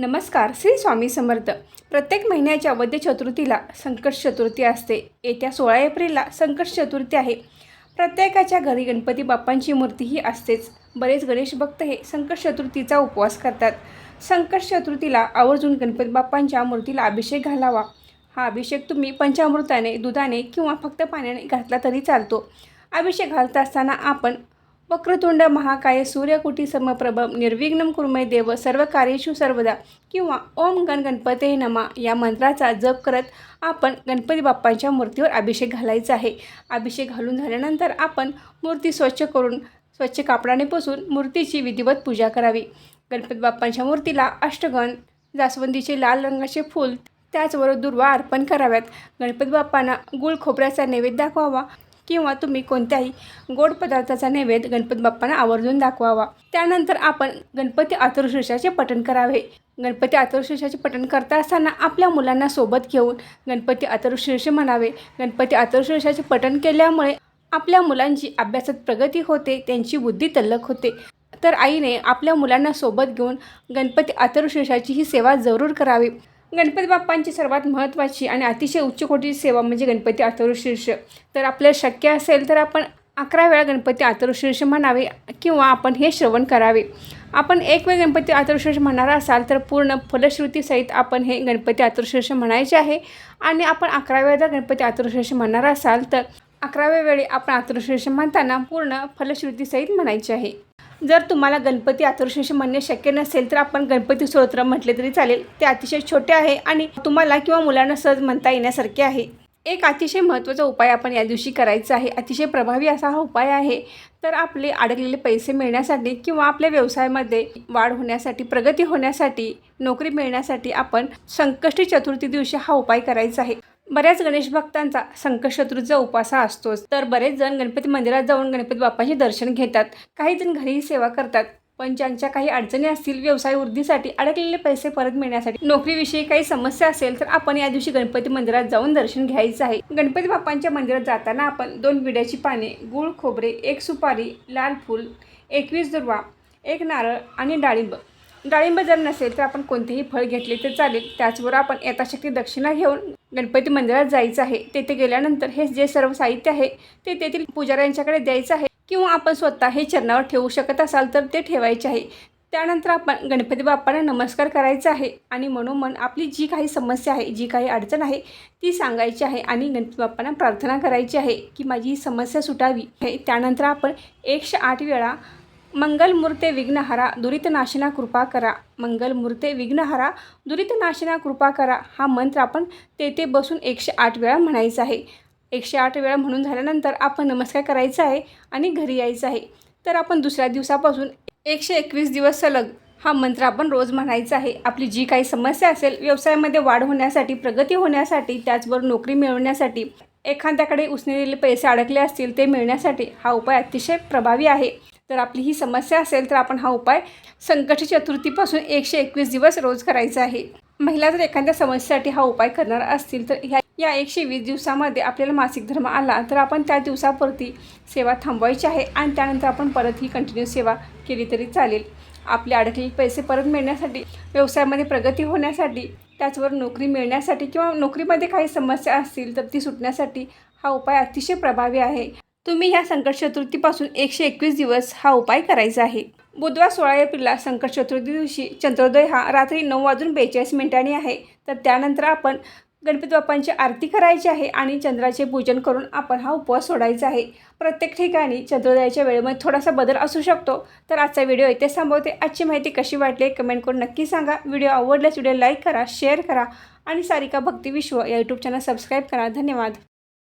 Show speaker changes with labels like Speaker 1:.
Speaker 1: नमस्कार श्री स्वामी समर्थ. प्रत्येक महिन्याच्या वद्य चतुर्थीला संकट चतुर्थी असते. येत्या सोळा एप्रिलला संकट चतुर्थी आहे. प्रत्येकाच्या घरी गणपती बाप्पांची मूर्तीही असतेच. बरेच गणेश भक्त हे संकट चतुर्थीचा उपवास करतात. संकट चतुर्थीला आवर्जून गणपती बाप्पांच्या मूर्तीला अभिषेक घालावा. हा अभिषेक तुम्ही पंचामृताने दुधाने किंवा फक्त पाण्याने घातला तरी चालतो. अभिषेक घालत असताना आपण वक्रतुंड महाकाय सूर्यकुटी समप्रभ निर्विघ्न कुर्मय देव सर्व कार्येशू सर्वदा किंवा ओम गण गणपते नमा या मंत्राचा जप करत आपण गणपती बाप्पांच्या मूर्तीवर अभिषेक घालायचा आहे. अभिषेक घालून झाल्यानंतर आपण मूर्ती स्वच्छ करून स्वच्छ कापडाने पुसून मूर्तीची विधिवत पूजा करावी. गणपती बाप्पांच्या मूर्तीला अष्टगण जास्वंदीचे लाल रंगाचे फूल त्याचबरोबर दुर्वा अर्पण कराव्यात. गणपती बाप्पांना गुळ खोबऱ्याचा नैवेद्य दाखवावा. किंवा तुम्ही कोणत्याही गोड पदार्थाचा नैवेद्य गणपती बाप्पांना आवर्जून दाखवावा. त्यानंतर आपण गणपती आतुरशीर्षाचे पठण करावे. गणपती आतुरशीर्षाचे पठण करता असताना आपल्या मुलांना सोबत घेऊन गणपती आतुरशीर्ष म्हणावे. गणपती आतुरशीर्षाचे पठण केल्यामुळे आपल्या मुलांची अभ्यासात प्रगती होते त्यांची बुद्धी तल्लक होते. तर आईने आपल्या मुलांना सोबत घेऊन गणपती आतुरशीर्षाची ही सेवा जरूर करावी. गणपती बाप्पांची सर्वात महत्त्वाची आणि अतिशय उच्चकोटीची सेवा म्हणजे गणपती आतुरशीर्ष तर आपल्याला शक्य असेल तर आपण अकरा वेळा गणपती आतुरशीर्ष म्हणावे किंवा आपण हे श्रवण करावे. आपण एक वेळ गणपती आतुरशीर्ष म्हणणार असाल तर पूर्ण फलश्रुतीसहित आपण हे गणपती आतुरशीर्ष म्हणायचे आहे. आणि आपण अकरा वेळा जर गणपती आतुरशीर्ष म्हणणार असाल तर अकराव्या वेळी आपण आतुरशीर्ष म्हणताना पूर्ण फलश्रुतीसहित म्हणायचे आहे. जर तुम्हाला गणपती आतुरशीर्ष म्हणणे शक्य नसेल तर आपण गणपती स्तोत्र म्हटले तरी चालेल. ते अतिशय छोटे आहे आणि तुम्हाला किंवा मुलांना सहज म्हणता येण्यासारखे आहे. एक अतिशय महत्त्वाचा उपाय आपण या दिवशी करायचा आहे. अतिशय प्रभावी असा हा उपाय आहे. तर आपले अडकलेले पैसे मिळण्यासाठी किंवा आपल्या व्यवसायामध्ये वाढ होण्यासाठी प्रगती होण्यासाठी नोकरी मिळण्यासाठी आपण संकष्टी चतुर्थी दिवशी हा उपाय करायचा आहे. बऱ्याच गणेश भक्तांचा संकटशत्रूचा उपास हा असतोच. तर बरेच जण गणपती मंदिरात जाऊन गणपती बाप्पाचे दर्शन घेतात. काही जण घरीही सेवा करतात. पण ज्यांच्या काही अडचणी असतील व्यवसाय वृद्धीसाठी अडकलेले पैसे परत मिळण्यासाठी नोकरीविषयी काही समस्या असेल तर आपण या दिवशी गणपती मंदिरात जाऊन दर्शन घ्यायचं आहे. गणपती बाप्पांच्या मंदिरात जाताना आपण दोन विड्याची पाने गुळ खोबरे एक सुपारी लाल फूल एकवीस दुर्वा एक नारळ आणि डाळिंब. डाळिंब जर नसेल तर आपण कोणतेही फळ घेतले तर चालेल. त्याचबरोबर आपण यथाशक्ती दक्षिणा घेऊन गणपती मंदिरात जायचं आहे. तेथे गेल्यानंतर हे जे सर्व साहित्य आहे ते तेथील पुजाऱ्यांच्याकडे द्यायचं आहे किंवा आपण स्वतः हे चरणावर ठेवू शकत असाल तर ते ठेवायचे आहे. त्यानंतर आपण गणपती बाप्पांना नमस्कार करायचा आहे आणि मनोमन आपली जी काही समस्या आहे जी काही अडचण आहे ती सांगायची आहे आणि गणपती बाप्पांना प्रार्थना करायची आहे की माझी समस्या सुटावी. हे त्यानंतर आपण एकशे आठ वेळा मंगलमूर्ते विघ्नहरा दुरितनाशिना कृपा करा. मंगलमूर्ते विघ्नहरा दुरितनाशिना कृपा करा. हा मंत्र आपण तेथे बसून एकशे आठ वेळा म्हणायचा आहे. एकशे आठ वेळा म्हणून झाल्यानंतर आपण नमस्कार करायचा आहे आणि घरी यायचं आहे. तर आपण दुसऱ्या दिवसापासून एकशे एकवीस दिवस सलग हा मंत्र आपण रोज म्हणायचा आहे. आपली जी काही समस्या असेल व्यवसायामध्ये वाढ होण्यासाठी प्रगती होण्यासाठी त्याचबरोबर नोकरी मिळवण्यासाठी एखाद्याकडे उसने पैसे अडकले असतील ते मिळण्यासाठी हा उपाय अतिशय प्रभावी आहे. तर आपली ही समस्या असेल तर आपण हा उपाय संकट चतुर्थीपासून एकशे एकवीस दिवस रोज करायचा आहे. महिला जर एखाद्या समस्येसाठी हा उपाय करणार असतील तर ह्या या एकशे वीस दिवसामध्ये आपल्याला मासिक धर्म आला तर आपण त्या दिवसापुरती सेवा थांबवायची आहे आणि त्यानंतर आपण परत ही कंटिन्यू सेवा केली तरी चालेल. आपले अडकलेले पैसे परत मिळण्यासाठी व्यवसायामध्ये प्रगती होण्यासाठी त्याचवर नोकरी मिळण्यासाठी किंवा नोकरीमध्ये काही समस्या असतील तर ती सुटण्यासाठी हा उपाय अतिशय प्रभावी आहे. तुम्ही ह्या संकट चतुर्थीपासून एकशे एकवीस दिवस हा उपाय करायचा आहे. बुधवार सोळा एप्रिलला संकट चतुर्थी दिवशी चंद्रोदय हा रात्री नऊ वाजून बेचाळीस मिनिटांनी आहे. तर त्यानंतर आपण गणपती बाप्पांची आरती करायची आहे आणि चंद्राचे पूजन करून आपण हा उपवास सोडायचा आहे. प्रत्येक ठिकाणी चंद्रोदयाच्या वेळेमध्ये थोडासा बदल असू शकतो. तर आजचा व्हिडिओ इथे थांबवते. आजची माहिती कशी वाटली कमेंट करून नक्की सांगा. व्हिडिओ आवडल्यास व्हिडिओ लाईक करा शेअर करा आणि सारिका भक्ती विश्व या यूट्यूब चॅनल सबस्क्राईब करा. धन्यवाद.